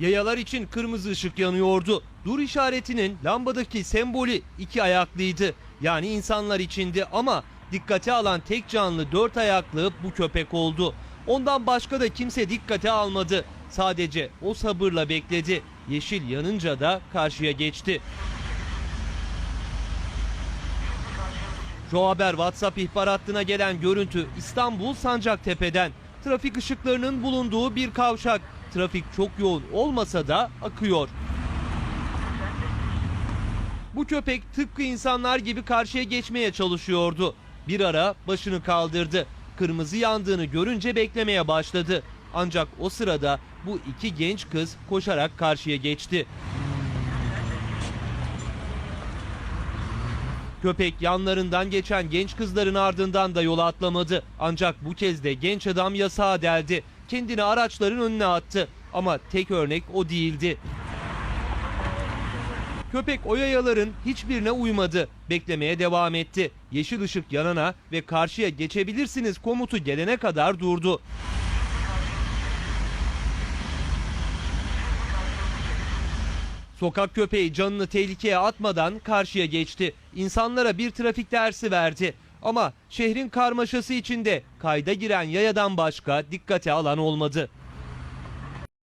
Yayalar için kırmızı ışık yanıyordu. Dur işaretinin lambadaki sembolü iki ayaklıydı. Yani insanlar içindi ama dikkate alan tek canlı dört ayaklı bu köpek oldu. Ondan başka da kimse dikkate almadı. Sadece o sabırla bekledi. Yeşil yanınca da karşıya geçti. Şu haber WhatsApp ihbar hattına gelen görüntü İstanbul Sancaktepe'den. Trafik ışıklarının bulunduğu bir kavşak. Trafik çok yoğun olmasa da akıyor. Bu köpek tıpkı insanlar gibi karşıya geçmeye çalışıyordu. Bir ara başını kaldırdı. Kırmızı yandığını görünce beklemeye başladı. Ancak o sırada bu iki genç kız koşarak karşıya geçti. Köpek yanlarından geçen genç kızların ardından da yola atlamadı. Ancak bu kez de genç adam yasağa deldi. Kendini araçların önüne attı. Ama tek örnek o değildi. Köpek o yayaların hiçbirine uymadı. Beklemeye devam etti. Yeşil ışık yanana ve karşıya geçebilirsiniz komutu gelene kadar durdu. Sokak köpeği canını tehlikeye atmadan karşıya geçti. İnsanlara bir trafik dersi verdi. Ama şehrin karmaşası içinde kayda giren yayadan başka dikkate alan olmadı.